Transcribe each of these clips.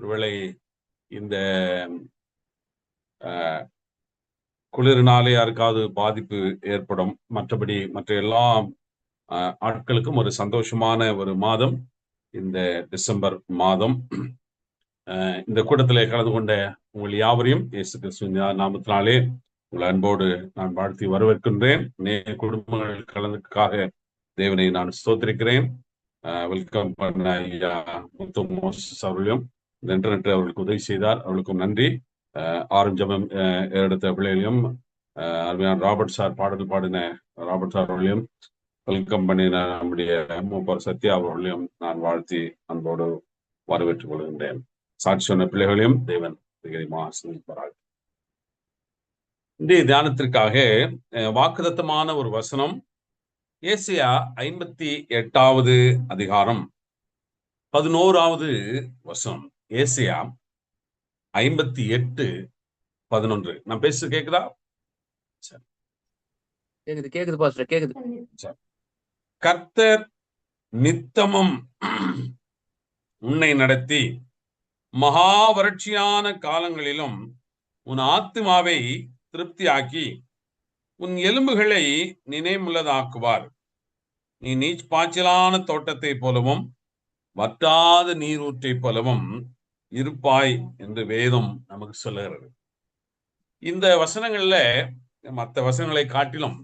ஒருவேளை இந்த குளிரினாலே யாருக்காவது பாதிப்பு ஏற்படும். மற்றபடி மற்ற எல்லா ஆட்களுக்கும் ஒரு சந்தோஷமான ஒரு மாதம் இந்த டிசம்பர் மாதம். இந்த கூட்டத்தில் கலந்து கொண்ட உங்கள் யாவரையும் இயேசு கிறிஸ்துவின் நாமத்தினாலே உங்கள் அன்போடு நான் வாழ்த்தி வரவேற்கின்றேன். நே குடும்பங்கள் கலந்துக்காக தேவனை நான் ஸ்தோத்திருக்கிறேன். வெல்கம் பண்ண ஐயா முத்து மோசஸ் அவர்களையும் இந்த அவர்களுக்கு உதவி செய்தார். அவர்களுக்கும் நன்றி. ஆரம் ஜபம் எடுத்த பிள்ளைகளையும் அருமையான ராபர்ட் சார் பாடல் பாடின ராபர்ட் சார் அவர்களையும் வெல்கம் பண்ணின நம்முடைய மூப்பர் சத்யா அவர்களையும் நான் வாழ்த்தி அன்போடு வரவேற்றுக் கொள்கின்றேன். சாட்சி சொன்ன பிள்ளைகளையும் தேவன் அதிகமாக ஆசிரியப்பார்கள் இன்றைய தியானத்திற்காக வாக்குதத்தமான ஒரு வசனம் ஏசியா ஐம்பத்தி எட்டாவது அதிகாரம் பதினோராவது வசனம். ஏசியா ஐம்பத்தி எட்டு பதினொன்று. நான் பேசு கேக்குதா? கேக்குது கேக்குது பாஸ்டர் கேக்குது. கர்த்தர் நித்தமும் உன்னை நடத்தி மகா வறட்சியான காலங்களிலும் உன் ஆத்மாவை திருப்தியாக்கி உன் எலும்புகளை நினைவுள்ளதாக்குவார். நீ நீச் பாய்ச்சலான தோட்டத்தை போலவும் வற்றாத நீரூற்றை போலவும் இருப்பாய் என்று வேதம் நமக்கு சொல்லுகிறது. இந்த வசனங்கள்ல மற்ற வசனங்களை காட்டிலும்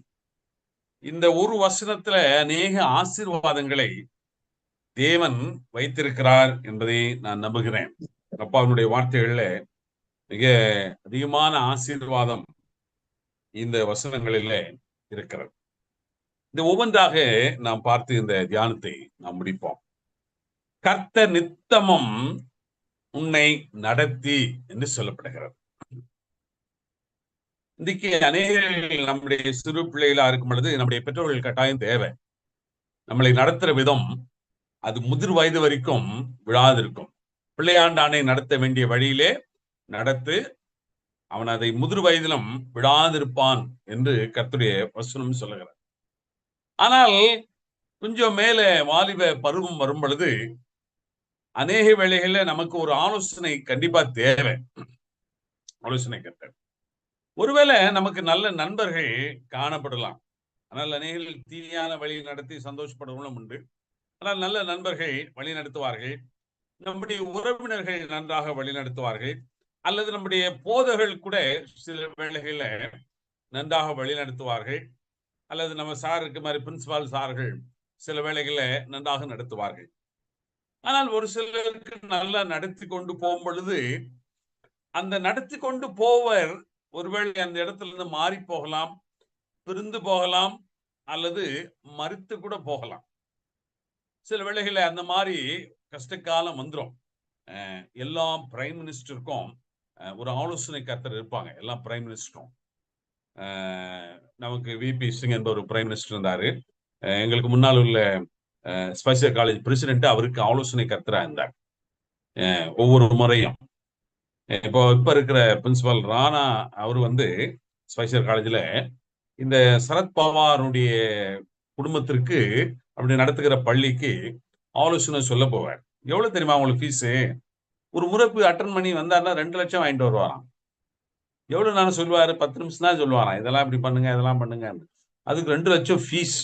இந்த ஒரு வசனத்துல அநேக ஆசீர்வாதங்களை தேவன் வைத்திருக்கிறார் என்பதை நான் நம்புகிறேன். அப்பாவினுடைய வார்த்தைகள்ல மிக அதிகமான ஆசீர்வாதம் இந்த வசனங்களில இருக்கிறது. இந்த ஒவ்வொன்றாக நாம் பார்த்து இந்த தியானத்தை நாம் முடிப்போம். கர்த்த நித்தமும் உன்னை நடத்தி என்று சொல்லப்படுகிறது. இன்றைக்கு அநேகர்கள் நம்முடைய சிறு பிள்ளைகளா இருக்கும் பொழுது நம்முடைய பெற்றோர்கள் கட்டாயம் தேவை. நம்மளை நடத்துற விதம் அது முதிர் வயது வரைக்கும் விழாதிருக்கும். பிள்ளையாண்டானை நடத்த வேண்டிய வழியிலே நடத்து அவன் அதை முதிர் வயதிலும் விடாதிருப்பான் என்று கர்த்துடைய வசனம் சொல்லுகிறார் ஆனால் கொஞ்சம் மேல வாலிப பருவம் வரும் பொழுது அநேக வேளைகள்ல நமக்கு ஒரு ஆலோசனை கண்டிப்பா தேவை. ஆலோசனை கட்ட ஒருவேளை நமக்கு நல்ல நண்பர்கள் காணப்படலாம். ஆனால் அநேக தீயான வழி நடத்தி சந்தோஷப்படுவதும் உண்டு. ஆனால் நல்ல நண்பர்கள் வழி நடத்துவார்கள் நம்முடைய உறவினர்கள் நன்றாக வழி நடத்துவார்கள் அல்லது நம்முடைய போதர்கள் கூட சில வேளைகளில் நன்றாக வழி நடத்துவார்கள் அல்லது நம்ம சார் இருக்க மாதிரி பிரின்சிபால் சார்கள் சில வேளைகளில் நன்றாக நடத்துவார்கள். ஆனால் ஒரு சிலருக்கு நல்லா நடத்தி கொண்டு போகும் பொழுது அந்த நடத்தி கொண்டு போவர் ஒருவேளை அந்த இடத்துல இருந்து மாறி போகலாம் பிரிந்து போகலாம் அல்லது மறுத்து கூட போகலாம். சில வேளைகளில் அந்த மாதிரி கஷ்டக்காலம் வந்துடும் எல்லா பிரைம் மினிஸ்டருக்கும் ஒரு ஆலோசனை கர்த்தர் இருப்பாங்க எல்லா பிரைம் மினிஸ்டரும். நமக்கு விபி சிங் என்பவர் ஒரு பிரைம் மினிஸ்டர் இருந்தாரு. எங்களுக்கு முன்னால் உள்ள ஸ்பைசர் காலேஜ் பிரசிடென்ட் அவருக்கு ஆலோசனை கர்த்தரா இருந்தார் ஒவ்வொரு முறையும். இப்போ இப்ப இருக்கிற பிரின்சிபல் ராணா அவர் வந்து ஸ்பைசர் காலேஜ்ல இந்த சரத்பவாருடைய குடும்பத்திற்கு அப்படி நடத்துகிற பள்ளிக்கு ஆலோசனை சொல்ல போவார். எவ்வளவு தெரியுமா உங்களுக்கு ஃபீஸு ஒரு முறைப்பு அட்டன் பண்ணி வந்தாருன்னா ரெண்டு லட்சம் வாங்கிட்டு வருவாராம். எவ்வளவு நான் சொல்லுவாரு? பத்து நிமிஷம் தான் சொல்லுவாராம். இதெல்லாம் இப்படி பண்ணுங்க இதெல்லாம் பண்ணுங்க அதுக்கு ரெண்டு லட்சம் ஃபீஸ்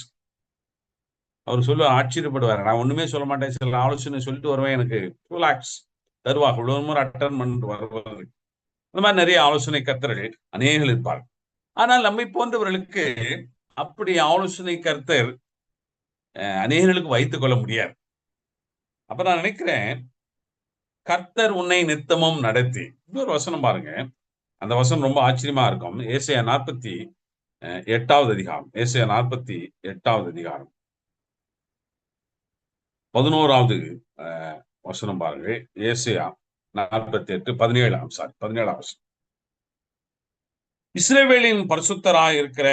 அவர் சொல்ல ஆச்சரியப்படுவார். நான் ஒண்ணுமே சொல்ல மாட்டேன். சில ஆலோசனை சொல்லிட்டு வருவேன் எனக்கு. டூ லேக்ஸ் தருவாங்க இவ்வளவு முறை அட்டன் பண்ணிட்டு வருவாரு. இந்த மாதிரி நிறைய ஆலோசனை கர்த்தர்கள் அநேகங்கள் இருப்பார்கள். ஆனால் நம்மை போன்றவர்களுக்கு அப்படி ஆலோசனை கர்த்தர் அநேகர்களுக்கு வைத்துக் கொள்ள முடியாது. அப்ப நான் நினைக்கிறேன் கர்த்தர் உன்னை நித்தமும் நடத்தி. இன்னொரு வசனம் பாருங்க. அந்த வசனம் ரொம்ப ஆச்சரியமா இருக்கும். ஏசியா நாற்பத்தி எட்டாவது அதிகாரம். ஏசியா நாற்பத்தி எட்டாவது அதிகாரம். பதினோராவது வசனம் பாருங்கள். ஏசியா நாற்பத்தி எட்டு பதினேழாம் சாரி பதினேழாம் வசனம். இஸ்ரேவேலின் பரிசுத்தராய் இருக்கிற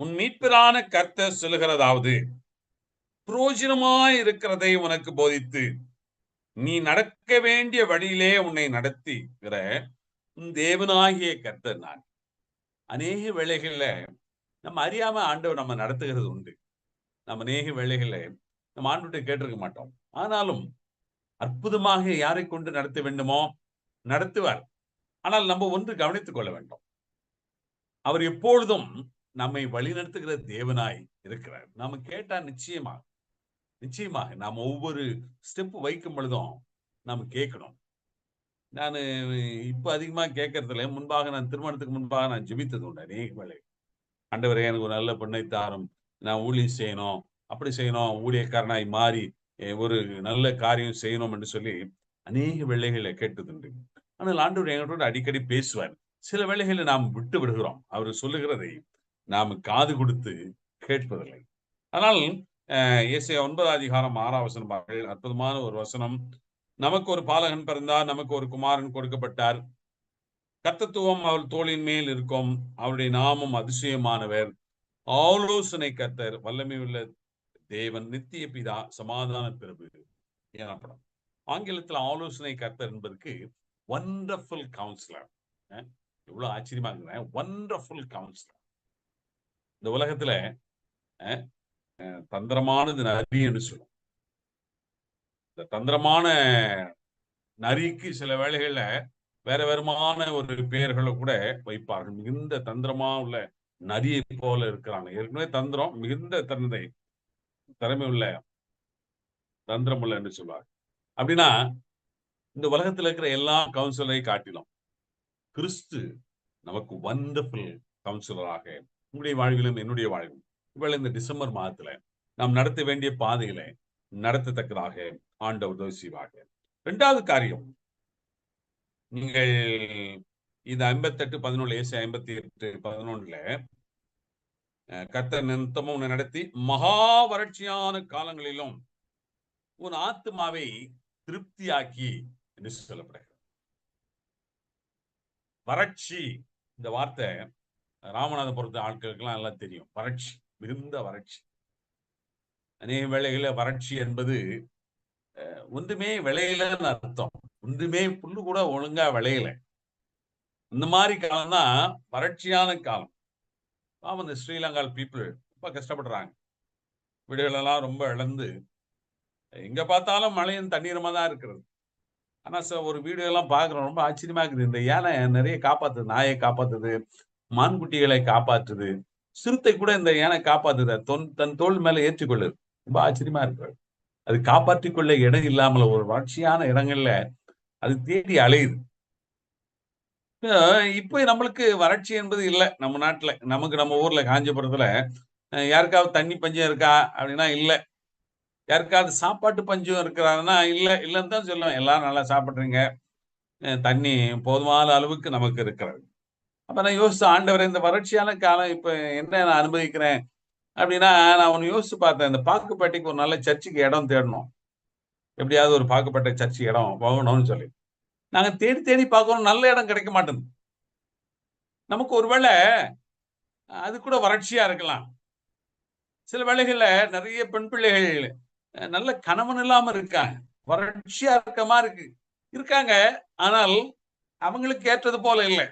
உன் மீட்பிரான கர்த்தர் சொல்லுகிறதாவது புரோஜனமாய் இருக்கிறதை உனக்கு போதித்து நீ நடக்க வேண்டிய வழியிலே உன்னை நடத்திக்கிற உன் தேவனாகிய கர்த்தர் நான். அநேக வேளைகள்ல நம்ம அறியாம ஆண்டவர் நம்ம நடத்துகிறது உண்டு. நம்ம அநேக வேளைகள்ல நம்ம ஆண்டுகிட்ட கேட்டிருக்க மாட்டோம். ஆனாலும் அற்புதமாக யாரை கொண்டு நடத்த வேண்டுமோ நடத்துவார். ஆனால் நம்ம ஒன்று கவனித்துக் கொள்ள வேண்டும். அவர் எப்பொழுதும் நம்மை வழிநடத்துகிற தேவனாய் இருக்கிறார். நாம கேட்டா நிச்சயமாக நிச்சயமாக நாம் ஒவ்வொரு ஸ்டெப் வைக்கும் பொழுதும் நாம் கேட்கணும். நான் இப்போ அதிகமாக கேட்கறதுல முன்பாக நான் திருமணத்துக்கு முன்பாக நான் ஜெபித்தது உண்டு. அநேக வேலை ஆண்டவரே எனக்கு ஒரு நல்ல பெண்ணை தாரும். நான் ஊழியம் செய்யணும். அப்படி செய்யணும் ஊழியக்காரனாய் மாறி ஒரு நல்ல காரியம் செய்யணும் என்று சொல்லி அநேக வேலைகளை கேட்டதுண்டு ஆனால் ஆண்டவர் எங்களோட அடிக்கடி பேசுவார். சில வேலைகளை நாம் விட்டு விடுகிறோம். அவர் சொல்லுகிறதை நாம் காது கொடுத்து கேட்பதில்லை. ஆனால் இயேசையா ஒன்பதாம் அதிகாரம் ஆறாவசனம் அற்புதமான ஒரு வசனம். நமக்கு ஒரு பாலகன் பிறந்தார் நமக்கு ஒரு குமாரன் கொடுக்கப்பட்டார். கர்த்தத்துவம் அவள் தோளின் மேல் இருக்கும். அவருடைய நாமம் அதிசயமானவர். ஆலோசனை கர்த்தர் வல்லமை உள்ள தேவன் நித்திய பிதா சமாதான பிரபு எனப்படும். ஆங்கிலத்தில் ஆலோசனை கர்த்தர் என்பதற்கு ஒண்டர்ஃபுல் கவுன்சிலர் எவ்வளவு ஆச்சரியமா இருக்கிறேன் ஒண்டர்ஃபுல் கவுன்சிலர் இந்த உலகத்துல அஹ், தந்திரமானது நரின்னு சொல்லும் இந்த தந்திரமான நரிக்கு சில வேளைகள்ல வேற வேறுமான ஒரு பெயர்களை கூட வைப்பார்கள். மிகுந்த தந்திரமா உள்ள நரியை போல இருக்கிறாங்க. ஏற்கனவே தந்திரம் மிகுந்த தந்தை திறமை உள்ள தந்திரம் உள்ள என்று சொல்வார் அப்படின்னா இந்த உலகத்துல இருக்கிற எல்லா கவுன்சிலரை காட்டிலும் கிறிஸ்து நமக்கு வண்டர்ஃபுல் கவுன்சிலராக உங்களுடைய வாழ்விலும் என்னுடைய வாழ்விலும் இவ்வளவு இந்த டிசம்பர் மாதத்துல நாம் நடத்த வேண்டிய பாதையில நடத்தத்தக்கதாக ஆண்டவர் உதவி செய்வாங்க ரெண்டாவது காரியம் நீங்கள் இது ஐம்பத்தெட்டு பதினொன்று ஏசி ஐம்பத்தி எட்டு பதினொன்றுல கர்த்தர் நிறுத்தமும் உன்னை நடத்தி மகா வறட்சியான காலங்களிலும் உன் ஆத்மாவை திருப்தியாக்கி என்று சொல்லப்படுகிறது. வறட்சி இந்த வார்த்தை ராமநாதபுரத்து ஆட்களுக்கெல்லாம் எல்லாம் தெரியும். வறட்சி மிகுந்த வறட்சி. அநேக வேளைகளில் வறட்சி என்பது அஹ், ஒன்றுமே விளையலன்னு அர்த்தம். ஒன்றுமே புல்லு கூட ஒழுங்கா விளையல. இந்த மாதிரி காலம் தான் வறட்சியான காலம். பாவம் இந்த ஸ்ரீலங்கால் பீப்புள் ரொம்ப கஷ்டப்படுறாங்க. வீடுகளெல்லாம் ரொம்ப இழந்து. எங்க பார்த்தாலும் மழையும் தண்ணீருமா தான் இருக்கிறது. ஆனா சார் ஒரு வீடியோ எல்லாம் பாக்குறோம் ரொம்ப ஆச்சரியமா இருக்குது. இந்த யானை நிறைய காப்பாத்துது நாயை காப்பாத்துது மான்குட்டிகளை காப்பாற்றுது சிறுத்தை கூட இந்த யானை காப்பாத்துது. தொன் தன் தோல் மேல ஏற்றிக்கொள்ளுது. ரொம்ப ஆச்சரியமா இருக்கு. அது காப்பாற்றிக்கொள்ள இடம் இல்லாமல் ஒரு வறட்சியான இடங்கள்ல அது தேடி அலையுது. இப்போ நம்மளுக்கு வறட்சி என்பது இல்லை. நம்ம நாட்டுல நமக்கு நம்ம ஊர்ல காஞ்சிபுரத்துல யாருக்காவது தண்ணி பஞ்சம் இருக்கா அப்படின்னா இல்லை. யாருக்காவது சாப்பாட்டு பஞ்சம் இருக்கிறாருன்னா இல்லை இல்லைன்னு தான் சொல்லுவேன். எல்லாரும் நல்லா சாப்பிட்றீங்க. தண்ணி போதுமான அளவுக்கு நமக்கு இருக்கிறது. அப்ப நான் யோசிச்சு ஆண்டவர் இந்த வறட்சியான காலம் இப்ப என்ன நான் அனுபவிக்கிறேன் அப்படின்னா நான் ஒன்று யோசிச்சு பார்த்தேன். இந்த பாக்குப்பேட்டைக்கு ஒரு நல்ல சர்ச்சுக்கு இடம் தேடணும். எப்படியாவது ஒரு பாக்குப்பேட்டை சர்ச்சு இடம் போகணும்னு சொல்லி. நாங்க தேடி தேடி பார்க்கறோம் நல்ல இடம் கிடைக்க மாட்டேங்குது நமக்கு ஒருவேளை அது கூட வறட்சியா இருக்கலாம். சில வேளைகள்ல நிறைய பெண் பிள்ளைகள் நல்ல கணவன் இல்லாம இருக்காங்க. வறட்சியா இருக்க மாதிரி இருக்கு. இருக்காங்க. ஆனால் அவங்களுக்கு ஏற்றது போல இல்லை.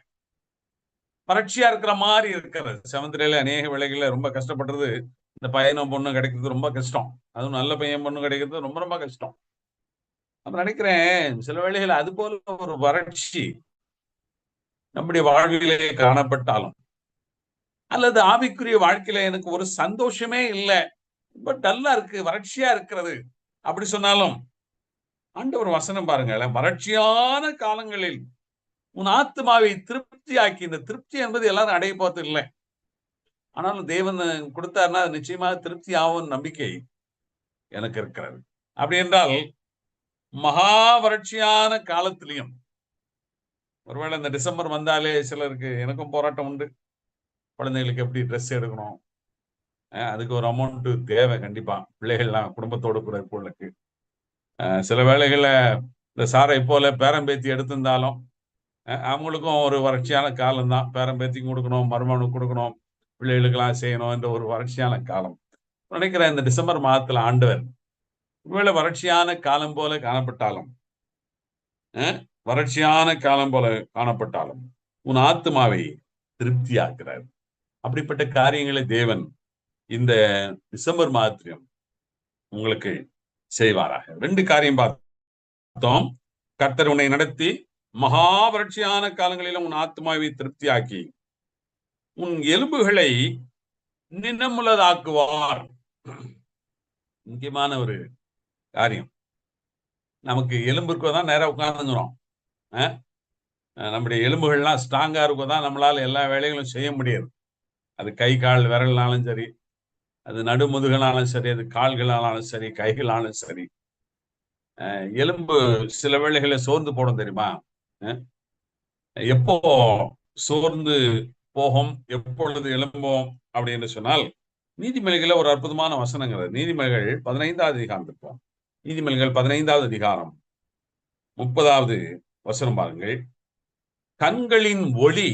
வறட்சியா இருக்கிற மாதிரி இருக்கிறது. செவந்திரையில அநேக வேளைகள்ல ரொம்ப கஷ்டப்படுறது இந்த பையனும் பொண்ணும் கிடைக்கிறது ரொம்ப கஷ்டம். அதுவும் நல்ல பையன் பொண்ணு கிடைக்கிறது ரொம்ப ரொம்ப கஷ்டம். அப்ப நினைக்கிறேன் சில வேளைகள் அது போல ஒரு வறட்சி நம்முடைய வாழ்விலே காணப்பட்டாலும் அல்லது ஆவிக்குரிய வாழ்க்கையில எனக்கு ஒரு சந்தோஷமே இல்லை ரொம்ப டல்லா இருக்கு வறட்சியா இருக்கிறது அப்படி சொன்னாலும் ஆண்டவர் வசனம் பாருங்களேன் வறட்சியான காலங்களில் உன் ஆத்மாவை திருப்தியாக்கி இந்த திருப்தி என்பது எல்லாரும் அடைய போறது இல்லை. ஆனாலும் தேவன் கொடுத்தாருன்னா அது நிச்சயமாக திருப்தி ஆகும் நம்பிக்கை எனக்கு இருக்கிறது. அப்படி என்றால் மகா வறட்சியான காலத்திலையும் ஒருவேளை இந்த டிசம்பர் வந்தாலே சிலருக்கு எனக்கும் போராட்டம் உண்டு. குழந்தைகளுக்கு எப்படி ட்ரெஸ் எடுக்கணும்? அதுக்கு ஒரு அமௌண்ட் தேவை கண்டிப்பா. பிள்ளைகள்லாம் குடும்பத்தோடு கூட பிள்ளைக்கு சில வேளைகளில் இந்த சாரை போல பேரம்பேத்தி எடுத்திருந்தாலும் அஹ் அவங்களுக்கும் ஒரு வறட்சியான காலம்தான். பேரம்பேத்திக்கும் கொடுக்கணும் மருமகனுக்கு கொடுக்கணும் பிள்ளைகளுக்கெல்லாம் செய்யணும் என்ற ஒரு வறட்சியான காலம். நினைக்கிறேன் இந்த டிசம்பர் மாதத்துல ஆண்டவர் ஒருவேளை வறட்சியான காலம் போல காணப்பட்டாலும் வறட்சியான காலம் போல காணப்பட்டாலும் உன் ஆத்மாவை திருப்தியாக்குறார். அப்படிப்பட்ட காரியங்களை தேவன் இந்த டிசம்பர் மாதத்திலும் உங்களுக்கு செய்வாராக. ரெண்டு காரியம் பார்த்தோம். கர்த்தர் உன்னை நடத்தி மகா வறட்சியான காலங்களிலும் உன் ஆத்மாவை திருப்தியாக்கி உன் எலும்புகளை நினமுள்ளதாக்குவார். முக்கியமான ஒரு காரியம். நமக்கு எலும்பு தான் நேராக உட்காந்துங்கிறோம் அஹ்? நம்முடைய எலும்புகள்லாம் ஸ்ட்ராங்கா இருக்கோ தான் நம்மளால எல்லா வேலைகளும் செய்ய முடியாது. அது கை கால் விரல்னாலும் சரி அது நடுமுதுகளாலும் சரி அது கால்களாலும் சரி கைகளாலும் சரி. எலும்பு சில வேலைகளை சோர்ந்து போடும் தெரியுமா? எப்போ சோர்ந்து போகும் எப்பொழுது எழும்போம் அப்படின்னு சொன்னால் நீதிமொழிகளை ஒரு அற்புதமான வசனங்கள் நீதிமொழிகள் பதினைந்தாவது அதிகாரம் நீதிமன்றங்கள் பதினைந்தாவது அதிகாரம். முப்பதாவது வசனம் பாருங்கள். கண்களின் ஒளி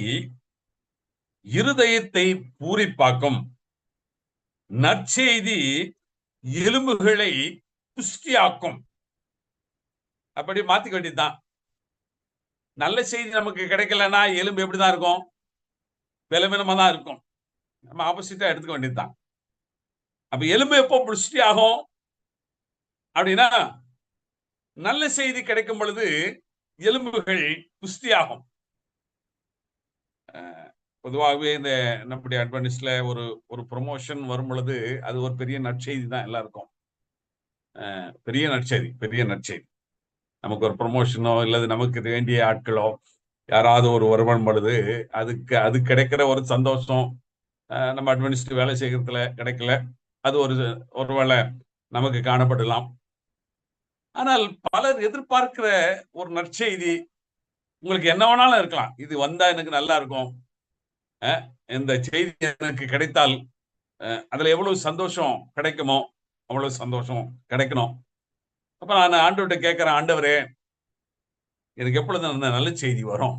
இருதயத்தை பூரிப்பாக்கும். நற்செய்தி எலும்புகளை புஷ்டியாக்கும். அப்படி மாத்திக்க வேண்டியதுதான் நல்ல செய்தி நமக்கு கிடைக்கலன்னா எலும்பு எப்படிதான் இருக்கும்? விலவினமா தான் இருக்கும். நம்ம ஆப்போசிட்டா எடுத்துக்க வேண்டியதுதான் அப்ப எலும்பு எப்போ புஷ்டி ஆகும் அப்படின்னா நல்ல செய்தி கிடைக்கும் பொழுது எலும்புகள் புஷ்டியாகும் பொதுவாகவே இந்த நம்முடைய அட்வான்டேஜ்ல ஒரு ஒரு ப்ரொமோஷன் வரும் பொழுது அது ஒரு பெரிய நற்செய்தி தான் எல்லாருக்கும். பெரிய நற்செய்தி பெரிய நற்செய்தி. நமக்கு ஒரு ப்ரொமோஷனோ இல்லது நமக்கு வேண்டிய ஆட்களோ யாராவது ஒரு வருமானம் பொழுது அதுக்கு அது கிடைக்கிற ஒரு சந்தோஷம் நம்ம அட்மினிஸ்ட்ரேட்டிவ் வேலை செய்கிறதுல கிடைக்கல. அது ஒரு ஒருவேளை நமக்கு காணப்படலாம். ஆனால் பலர் எதிர்பார்க்கிற ஒரு நற்செய்தி உங்களுக்கு என்ன வேணாலும் இருக்கலாம். இது வந்தா எனக்கு நல்லா இருக்கும். அஹ் இந்த செய்தி எனக்கு கிடைத்தால் அஹ் அதுல எவ்வளவு சந்தோஷம் கிடைக்குமோ அவ்வளவு சந்தோஷம் கிடைக்கணும். அப்ப நான் ஆண்டவர்கிட்ட கேட்கிறேன் ஆண்டவரே எனக்கு எப்பொழுது அந்த நல்ல செய்தி வரும்?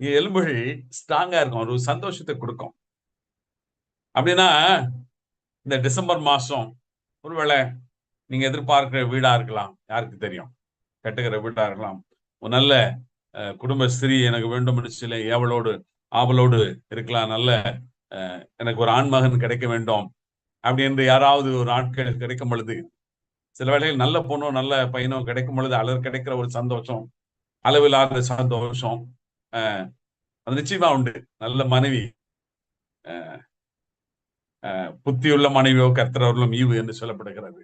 எலும்புகள் ஸ்ட்ராங்கா இருக்கும். ஒரு சந்தோஷத்தை கொடுக்கும். அப்படின்னா இந்த டிசம்பர் மாசம் ஒருவேளை நீங்க எதிர்பார்க்கிற வீடா இருக்கலாம். யாருக்கு தெரியும்? கட்டுகிற வீடா இருக்கலாம். ஒரு நல்ல அஹ், குடும்ப ஸ்திரீ எனக்கு வேண்டும் சில ஏவலோடு ஆவலோடு இருக்கலாம். நல்ல எனக்கு ஒரு ஆண்மகன் கிடைக்க வேண்டும். அப்படி என்று யாராவது ஒரு ஆட்கள் கிடைக்கும் பொழுது சில வேளையில் நல்ல பொண்ணோ நல்ல பையனோ கிடைக்கும் பொழுது அலர் கிடைக்கிற ஒரு சந்தோஷம் அளவில்லாத சந்தோஷம் அஹ், அது நிச்சயமா உண்டு. நல்ல மனைவி அஹ், புத்தியுள்ள மனைவியோ கர்த்தரவர்களும் ஈவு என்று சொல்லப்படுகிறது.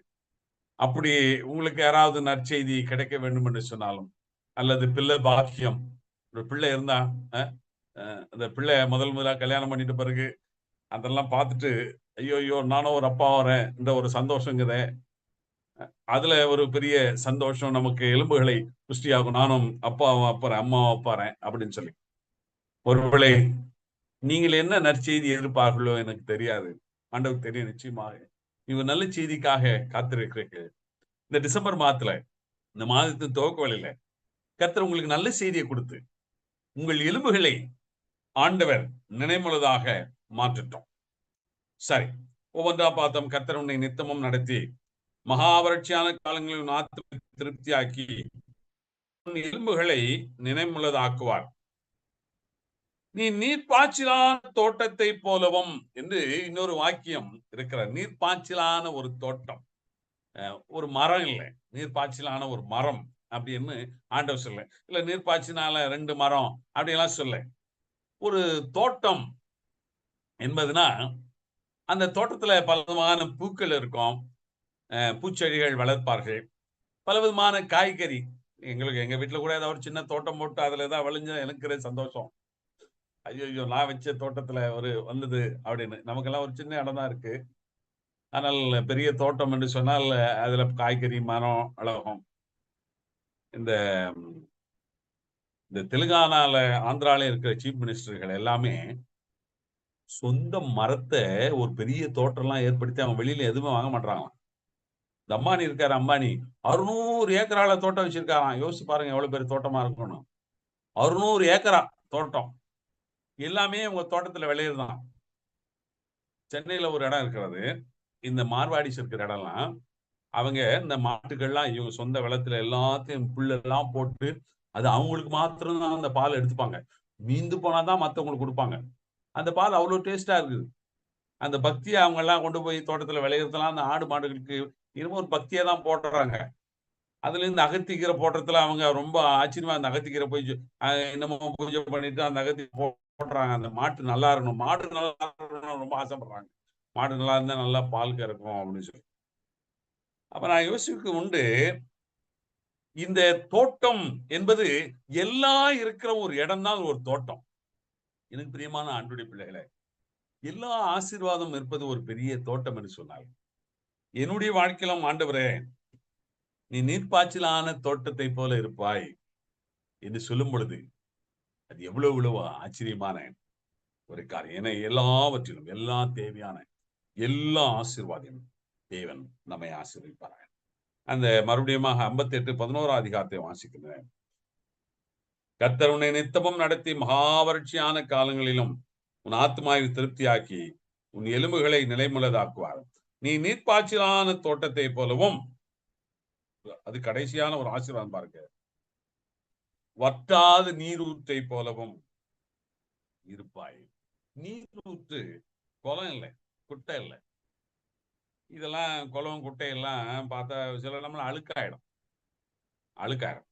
அப்படி உங்களுக்கு யாராவது நற்செய்தி கிடைக்க வேண்டும் என்று சொன்னாலும் அல்லது பிள்ளை பாக்கியம் ஒரு பிள்ளை இருந்தா அஹ், அந்த பிள்ளை முதல் முதலா கல்யாணம் பண்ணிட்டு பிறகு அதெல்லாம் பார்த்துட்டு ஐயோ ஐயோ நானும் ஒரு அப்பா வரேன் என்ற ஒரு சந்தோஷங்குதே அதுல ஒரு பெரிய சந்தோஷம் நமக்கு எலும்புகளை புஷ்டியாகும். நானும் அப்பாவும் அப்பாறேன் அம்மாவும் அப்பாறேன் அப்படின்னு சொல்லி. ஒருவேளை நீங்கள் என்ன நற்செய்தி எதிர்பார்களோ எனக்கு தெரியாது. ஆண்டவருக்கு தெரியும் நிச்சயமாக இவர் நல்ல செய்திக்காக காத்திருக்கிறீர்கள். இந்த டிசம்பர் மாதத்துல இந்த மாதத்தின் துவக்க வழியில கர்த்தர் உங்களுக்கு நல்ல செய்தியை கொடுத்து உங்கள் எலும்புகளை ஆண்டவர் நினைமுள்ளதாக மாற்றிட்டோம். சரி. ஒவ்வொன்றா பார்த்தோம் கர்த்தர் உன்னை நித்தமும் நடத்தி மகாவறட்சியான காலங்களில் உன் திருப்தியாக்கி உன் எலும்புகளை நினைமுள்ளதாக்குவார். நீ நீர்ப்பாய்ச்சலான தோட்டத்தை போலவும் என்று இன்னொரு வாக்கியம் இருக்கிற நீர்ப்பாய்ச்சலான ஒரு தோட்டம். ஒரு மரம் இல்லை. நீர்ப்பாய்ச்சலான ஒரு மரம் அப்படின்னு ஆண்டவர் சொல்ல இல்ல நீர்ப்பாய்ச்சினால ரெண்டு மரம் அப்படியெல்லாம் சொல்ல ஒரு தோட்டம் என்பதுனா அந்த தோட்டத்துல பல விதமான பூக்கள் இருக்கும். பூச்செடிகள் வளர்ப்பார்கள். பல விதமான காய்கறி. எங்களுக்கு எங்க வீட்டுல கூட ஏதாவது ஒரு சின்ன தோட்டம் போட்டு அதுல ஏதாவது விளைஞ்ச எனக்கு சந்தோஷம். ஐயோ நான் வச்ச தோட்டத்துல ஒரு வந்தது அப்படின்னு. நமக்கெல்லாம் ஒரு சின்ன இடம் தான் இருக்கு. ஆனால் பெரிய தோட்டம் என்று சொன்னால் அதுல காய்கறி மரம் அழகம். இந்த இந்த தெலுங்கானால ஆந்திரால இருக்கிற சீஃப் மினிஸ்டர்கள் எல்லாமே சொந்த மரத்தை ஒரு பெரிய தோட்டம்லாம் ஏற்படுத்தி அவங்க வெளியில எதுவுமே வாங்க மாட்டாங்களாம் இந்த அம்பானி இருக்காரு அம்பானி. அறுநூறு ஏக்கரால தோட்டம் வச்சிருக்காராம். யோசிச்சு பாருங்க எவ்வளவு பெரிய தோட்டமா இருக்கணும் அறுநூறு ஏக்கரா தோட்டம். எல்லாமே உங்க தோட்டத்துல விளையுதுதான் சென்னையில ஒரு இடம் இருக்கிறது. இந்த மார்வாடிஸ் இருக்கிற இடம்லாம் அவங்க இந்த மாட்டுகள்லாம் இவங்க சொந்த வெள்ளத்துல எல்லாத்தையும் புல்லெல்லாம் போட்டு அது அவங்களுக்கு மாத்திரம்தான் அந்த பால் எடுத்துப்பாங்க. மீந்து போனாதான் மத்தவங்களுக்கு கொடுப்பாங்க. அந்த பால் அவ்வளவு டேஸ்டா இருக்குது. அந்த பக்தியை அவங்க எல்லாம் கொண்டு போய் தோட்டத்துல விளையிறதுலாம் அந்த ஆடு மாடுகளுக்கு இன்னும் ஒரு பக்தியை தான் போட்டுறாங்க அதுல இருந்து அகத்திக்கீரை போடுறதுல அவங்க ரொம்ப ஆச்சரியமா அந்த அகத்திக்கீரை போய் இன்னமும் என்னமோ பூஜை பண்ணிட்டு அந்த அகத்தி போ- போடுறாங்க. அந்த மாட்டு நல்லா இருக்கணும். மாடு நல்லா இருக்கணும் ரொம்ப ஆசைப்படுறாங்க. மாடு நல்லா இருந்தா நல்லா பால் கறக்கும் அப்படின்னு சொல்லி. அப்ப நான் யோசிக்க உண்டு. இந்த தோட்டம் என்பது எல்லாம் இருக்கிற ஒரு இடம் தான் ஒரு தோட்டம். எனக்கு பிரியமான அன்புடைய பிள்ளைகளை எல்லா ஆசீர்வாதம் இருப்பது ஒரு பெரிய தோட்டம் என்று சொன்னாங்க என்னுடைய வாழ்க்கையிலும் ஆண்டவரே நீ நீர்ப்பாய்ச்சலான தோட்டத்தை போல இருப்பாய் என்று சொல்லும் பொழுது அது எவ்வளவு எவ்வளவு ஆச்சரியமான ஒரு காரியம். என எல்லாவற்றிலும் எல்லா தேவையான எல்லா ஆசீர்வாதமும் தேவன் நம்மை ஆசீர்வதிப்பாராக. அந்த மறுபடியும் ஐம்பத்தி எட்டு பதினோரா அதிகாரத்தை வாசிக்கின்றேன் கர்த்தர் உன்னை நித்தமும் நடத்தி மகாவறட்சியான காலங்களிலும் உன் ஆத்மாவை திருப்தியாக்கி உன் எலும்புகளை நிலைமுள்ளதாக்குவார். நீ நீர்ப்பாய்ச்சலான தோட்டத்தை போலவும் அது கடைசியான ஒரு ஆசீர்வாதம் பாருங்க. வற்றாத நீரூற்றை போலவும் இருப்பாய். நீரூற்று குளம் இல்லை குட்டை இல்லை. இதெல்லாம் குளம் குட்டையெல்லாம் பார்த்தா சில நம்மள அழுக்காயிடும். அழுக்காயிடும்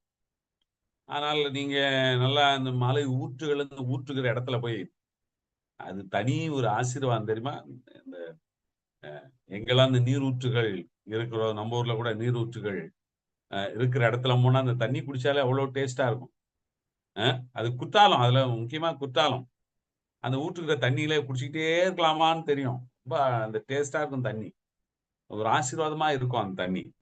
ஆனால் நீங்க நல்லா அந்த மலை ஊற்றுகள் இந்த ஊற்றுகிற இடத்துல போய் அது தனி ஒரு ஆசீர்வாதம் தெரியுமா? இந்த எங்கெல்லாம் இந்த நீரூற்றுகள் இருக்கிறோம் நம்ம ஊர்ல கூட நீரூற்றுகள் அஹ், இருக்கிற இடத்துல போனா அந்த தண்ணி குடிச்சாலே அவ்வளோ டேஸ்டா இருக்கும். அது குற்றாலம் அதுல முக்கியமா குற்றாலம் அந்த ஊற்றுக்கிற தண்ணியில குடிச்சிக்கிட்டே இருக்கலாமான்னு தெரியும். ரொம்ப அந்த டேஸ்டா இருக்கும் தண்ணி. ஒரு ஆசீர்வாதமா இருக்கும் அந்த தண்ணி.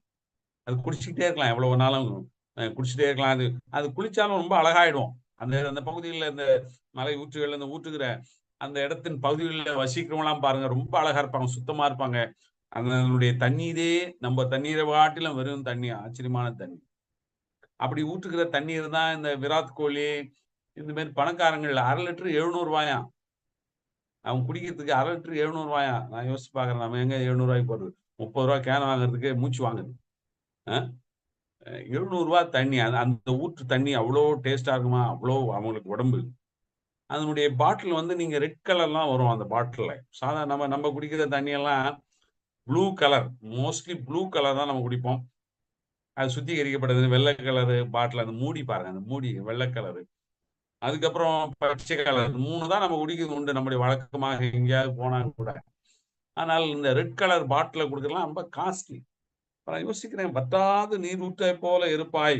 அது குடிச்சிக்கிட்டே இருக்கலாம். எவ்வளவு நாளும் குடிச்சிட்டே இருக்கலாம். அது அது குளிச்சாலும் ரொம்ப அழகாயிடும். அந்த அந்த பகுதியில் இந்த மலை ஊற்றுகள் அந்த ஊற்றுகிற அந்த இடத்தின் பகுதிகளில் வசிக்கிறவங்களாம் பாருங்க ரொம்ப அழகா இருப்பாங்க சுத்தமா இருப்பாங்க. அதனுடைய தண்ணீரே நம்ம தண்ணீரை வாட்டிலும் வெறும் தண்ணி ஆச்சரியமான தண்ணி. அப்படி ஊற்றுக்கிற தண்ணீர் தான் இந்த விராட் கோலி இந்த மாதிரி பணக்காரங்கள் அரை லிட்டரு எழுநூறு அவன் குடிக்கிறதுக்கு அரை லிட்டரு எழுநூறு நான் யோசிச்சு பாக்குறேன் நம்ம எங்க எழுநூறுவாய்க்கு போடுறது? முப்பது ரூபா கேன் வாங்குறதுக்கு மூச்சு வாங்குது. எழுநூறுவா தண்ணி அந்த அந்த ஊற்று தண்ணி அவ்வளோ டேஸ்டா இருக்குமா? அவ்வளோ அவங்களுக்கு உடம்பு. அதனுடைய பாட்டில் வந்து நீங்க ரெட் கலர்லாம் வரும் அந்த பாட்டிலில். சாதாரண நம்ம நம்ம குடிக்கிற தண்ணியெல்லாம் blue colour mostly blue colour தான் நம்ம குடிப்போம். அது சுத்திகரிக்கப்படுது வெள்ளை கலரு பாட்டில் அந்த மூடி பாருங்க அந்த மூடி வெள்ளை கலரு அதுக்கப்புறம் பச்சை கலர் மூணு தான் நம்ம குடிக்கிறது உண்டு. நம்முடைய வழக்கமாக எங்கேயாவது போனாங்க கூட. ஆனால் இந்த ரெட் கலர் பாட்டில கொடுக்கலாம் ரொம்ப காஸ்ட்லி நான் யோசிக்கிறேன் வற்றாது நீர் ஊற்றை போல இருப்பாய்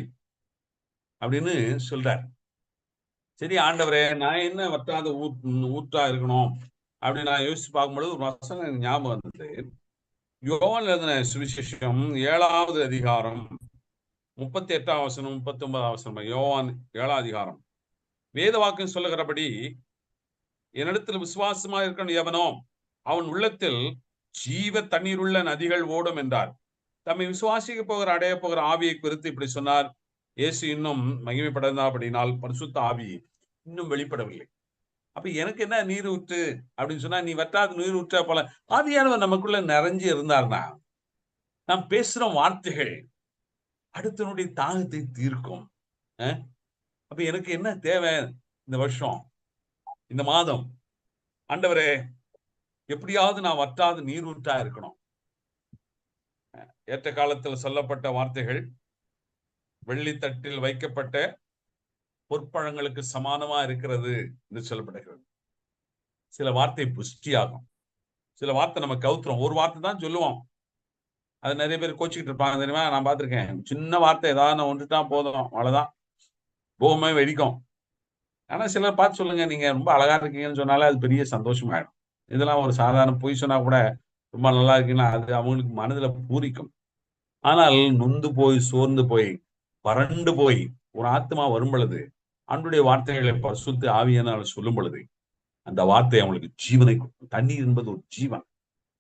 அப்படின்னு சொல்றார். சரி ஆண்டவரே நான் என்ன வற்றாத ஊத் ஊற்றா இருக்கணும் அப்படின்னு நான் யோசிச்சு பார்க்கும்பொழுது ஒரு வசனம் எனக்கு ஞாபகம் வந்தது. யோகன் எழுதின சுவிசேஷம் ஏழாவது அதிகாரம் முப்பத்தி எட்டாம் வசனம் முப்பத்தி ஒன்பதாம் வசனம் யோவான் ஏழாம் அதிகாரம். வேத வாக்கியம் சொல்லுகிறபடி என்னிடத்தில் விசுவாசமா இருக்கணும் எவனோ அவன் உள்ளத்தில் ஜீவ தண்ணீர் உள்ள நதிகள் ஓடும் என்றார். தம்மை விசுவாசிக்க போகிற அடைய போகிற ஆவியை குறித்து இப்படி சொன்னார். இயேசு இன்னும் மகிமைப்படந்தா அப்படினால் பரிசுத்த ஆவி இன்னும் வெளிப்படவில்லை. அப்ப எனக்கு என்ன நீர் ஊற்று? அப்படின்னு சொன்னா நீ வற்றாது நீர் ஊற்ற போல ஆவியானவர் நமக்குள்ள நிறைஞ்சு இருந்தார்னா நாம் பேசுற வார்த்தைகள் அடுத்தனுடைய தாகத்தை தீர்க்கும். அஹ்? அப்ப எனக்கு என்ன தேவை இந்த வருஷம்? இந்த மாதம்? ஆண்டவரே எப்படியாவது நான் வற்றாத நீர் ஊற்றா இருக்கணும் ஏற்ற காலத்தில் சொல்லப்பட்ட வார்த்தைகள் வெள்ளித்தட்டில் வைக்கப்பட்ட பொற்பழங்களுக்கு சமானமா இருக்கிறது என்று சொல்லப்படுகிறது. சில வார்த்தை புஷ்டியாகும். சில வார்த்தை நம்ம கவுத்துறோம். ஒரு வார்த்தை தான் சொல்லுவோம். அது நிறைய பேர் கோச்சிக்கிட்டு இருப்பாங்க தெரியுமா? நான் பார்த்துருக்கேன். சின்ன வார்த்தை ஏதாவது ஒன்றுட்டா போதும் அவ்வளவுதான். பூமே வெடிக்கும். ஆனா சிலர் பார்த்து சொல்லுங்க நீங்க ரொம்ப அழகா இருக்கீங்கன்னு சொன்னாலே அது பெரிய சந்தோஷமாயிடும். இதெல்லாம் ஒரு சாதாரண பொய் சொன்னா கூட ரொம்ப நல்லா இருக்குன்னா அது அவங்களுக்கு மனதுல பூரிக்கும். ஆனால் நொந்து போய் சோர்ந்து போய் வறண்டு போய் ஒரு ஆத்மா வரும் பொழுது அன்றைய வார்த்தைகளை பசுத்து ஆவியனால் சொல்லும் பொழுது அந்த வார்த்தை அவங்களுக்கு ஜீவனை கொடுக்கும். தண்ணீர் என்பது ஒரு ஜீவன்.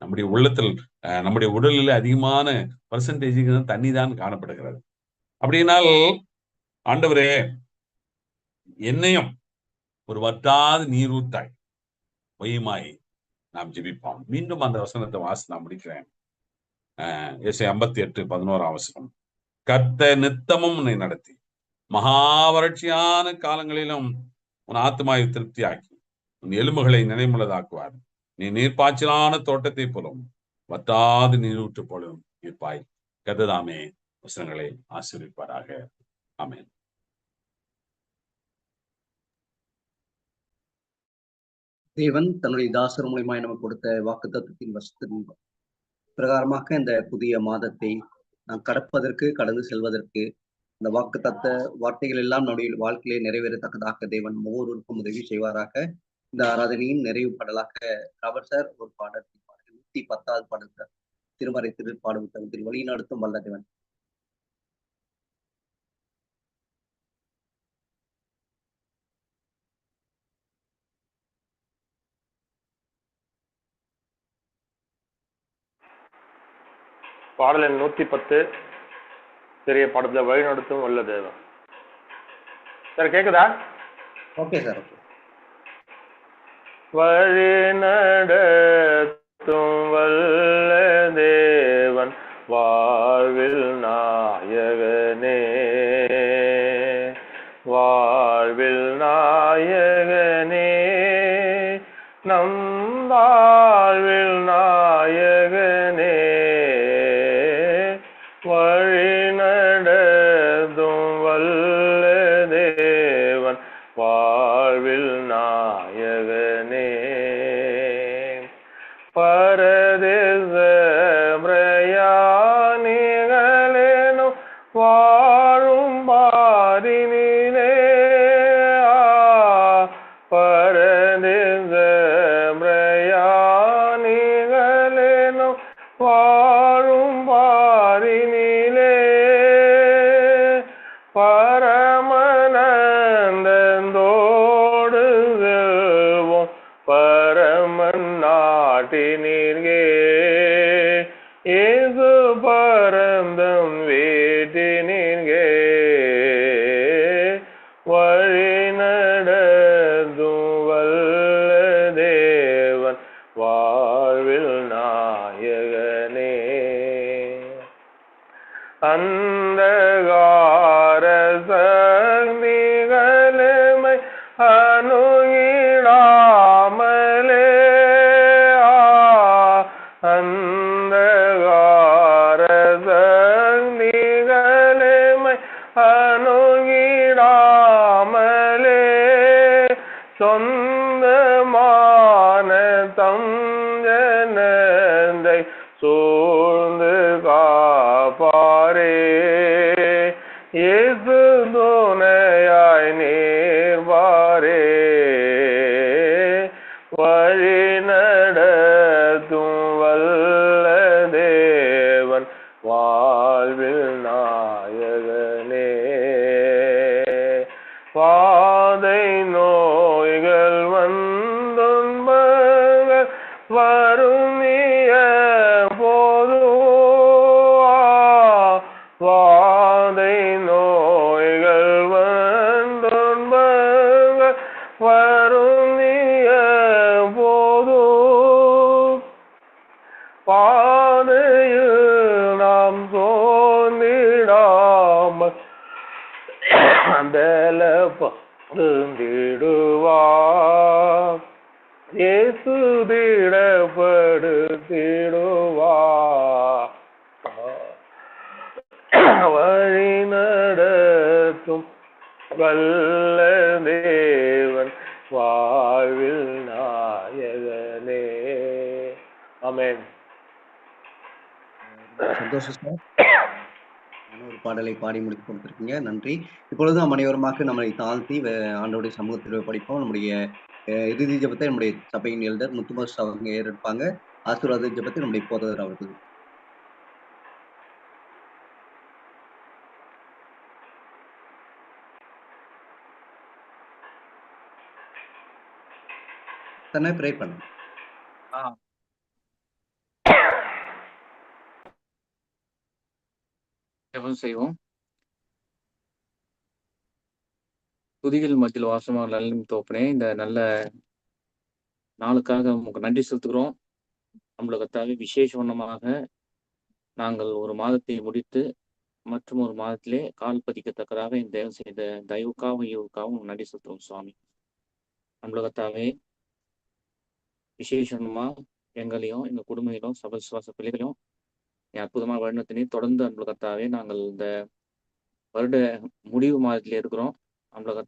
நம்முடைய உள்ளத்தில் அஹ், நம்முடைய உடலில் அதிகமான பர்சன்டேஜ் தண்ணி தான் காணப்படுகிறது. அப்படின்னால் ஆண்டவரே என்னையும் ஒரு வற்றாத நீரூத்தாய் ஒய்யுமாய் நாம் ஜெபிப்போம். மீண்டும் அந்த வசனத்தை வாசி நான் முடிக்கிறேன். அஹ், எஸ்ஐ ஐம்பத்தி எட்டு பதினோராம் வசனம். கர்த்த நித்தமும் உன்னை நடத்தி மகா வறட்சியான காலங்களிலும் உன் ஆத்மாவை திருப்தியாக்கி உன் எலும்புகளை நினைமுள்ளதாக்குவார் நீ நீர்ப்பாய்ச்சலான தோட்டத்தை போலும் வத்தாது நீரூற்று போலும் இருப்பாய். கததாமே வசனங்களை ஆசீர்விப்பாராக. ஆமென். தேவன் தன்னுடைய தாசர் மூலியமாய் நமக்கு கொடுத்த வாக்கு தத்துவத்தின் வசத்தின் பிரகாரமாக இந்த புதிய மாதத்தை நாம் கடப்பதற்கு கடந்து செல்வதற்கு இந்த வாக்கு தத்த வார்த்தைகள் எல்லாம் நம்முடைய வாழ்க்கையிலே நிறைவேறத்தக்கதாக தேவன் ஒவ்வொருவருக்கும் உதவி செய்வாராக. இந்த ஆராதனையின் நிறைவு பாடலாக ராபர்ட் சார் ஒரு பாடல் நூத்தி பத்தாவது பாடல் திருமறை திரு பாடு புத்தகத்தில் வழிநடத்தும் வல்ல தேவன் பாடல் எண் நூத்தி பத்து பெரிய பாடத்துல வழிநடத்தும் வல்ல தேவன் சார் கேக்குதா? Okay sir okay. வழி நடத்தும் வல்ல தேவன் வாழ்வில் நாயகன். அந்தகார பாதை ஆமேன் சந்தோஷம் சார். ஒரு பாடலை பாடி முடித்து கொடுத்திருக்கீங்க. நன்றி. இப்பொழுது நாம் அனைவருமாக நம்மளை தாழ்த்தி ஆண்டோடைய சமூகத்தில் படிப்போம். நம்முடைய இறுதி ஜபத்தை நம்முடைய சபையின் எழுதர் முத்துமஸ் அவங்க ஏறெடுப்பாங்க. ஆசீர்வாத ஜபத்தை நம்முடைய போதவர் அவர்கள். தன்னை ப்ரே பண்ணுங்க. ஜெபம் செய்வோம். துதிகள் மத்தியில் வாசமாக நல்ல தோப்பனே இந்த நல்ல நாளுக்காக உங்களுக்கு நன்றி செலுத்துகிறோம். நம்மளுக்காக விசேஷமாக நாங்கள் ஒரு மாதத்தை முடித்து மற்றும் ஒரு மாதத்திலே கால் பதிக்கத்தக்கதாக இந்த தேவன் செய்த தயவுக்காகவும் ஈவுக்காகவும் நன்றி செலுத்துவோம் சுவாமி. நம்மளுக்காகவே விசேஷமா எங்களையும் எங்க குடும்பங்களையும் சபை சுவாச பிள்ளைகளையும் என் அற்புதமான வழிநடத்தினி தொடர்ந்து அன்புகத்தாவே நாங்கள் இந்த வருட முடிவு மாதத்தில் இருக்கிறோம். அன்புள்ள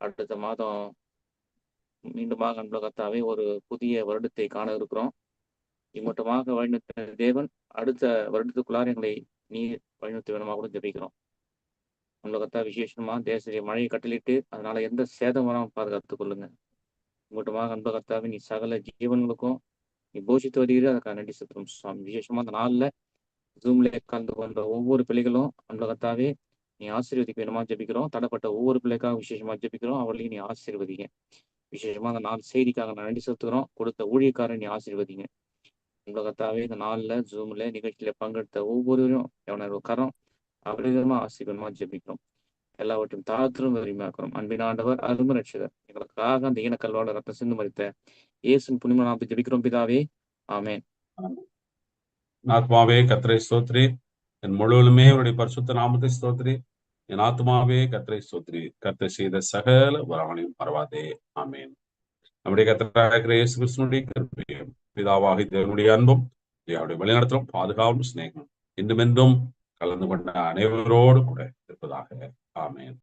அடுத்த மாதம் மீண்டுமாக அன்புள்ள ஒரு புதிய வருடத்தை காண இருக்கிறோம். இம்மட்டுமாக வழிநடத்தின தேவன் அடுத்த வருடத்துக்குள்ளார் எங்களை நீர் வழிநடத்த வேணுமா கூட ஜபிக்கிறோம். அன்புள்ள விசேஷமா தேசிய மழையை கட்டளிட்டு அதனால எந்த சேதம் வராமல் பாதுகாத்துக் கொள்ளுங்க. இம்மட்டுமாக அன்புள்ள நீ சகல ஜீவன்களுக்கும் நீ போஷித்து வருகிற அதுக்காக நன்றி செலுத்தும் சுவாமி. விசேஷமா அந்த நாளில் ஜூம்ல கலந்து கொண்ட ஒவ்வொரு பிள்ளைகளும் அன்பகத்தாவே நீ ஆசீர்வதிக்க வேணுமா ஜெபிக்கிறோம். தடப்பட்ட ஒவ்வொரு பிள்ளைக்காக விசேஷமா ஜெபிக்கிறோம். அவளையும் நீ ஆசீர்வதிங்க. விசேஷமா அந்த நாள் செய்திக்காக நான் நன்றி செலுத்துகிறோம் கொடுத்த ஊழியக்காரன் நீ ஆசீர்வதிங்க. உங்களை இந்த நாளில் ஜூம்ல நிகழ்ச்சியில பங்கெடுத்த ஒவ்வொருவரும் எவனோட கரம் அபரிதமா ஆசீர்வதமா ஜெபிக்கிறோம். எல்லாவற்றையும் தாத்திரம் வரிமையாக்கிறோம் அன்பின் ஆண்டவர் அருமை எங்களுக்காக அந்த ஈனக்கல்வாட ரத்த சிந்து மறித்த இயேசுன் புனிம நாம் ஜபிக்கிறோம் பிதாவே. ஆமேன். ஆத்மாவே கத்திரை ஸ்தோத்ரி. என் முழுவதுமே அவருடைய பரிசுத்த நாமத்தை ஸ்தோத்ரி. என் ஆத்மாவே கத்திரை ஸ்தோத்ரி. கத்தை செய்த சகல வரவணையும் பரவாதே. ஆமேன். நம்முடைய கத்திராகிற இயேசு கிருஷ்ணனுடைய கிருபையும் பிதாவாகி தேவனுடைய அன்பும் அவருடைய வழிநடத்தலும் பாதுகாப்பும் சிநேகம் இன்றுமென்றும் கலந்து கொண்ட அனைவரோடு கூட இருப்பதாக ஆமேன்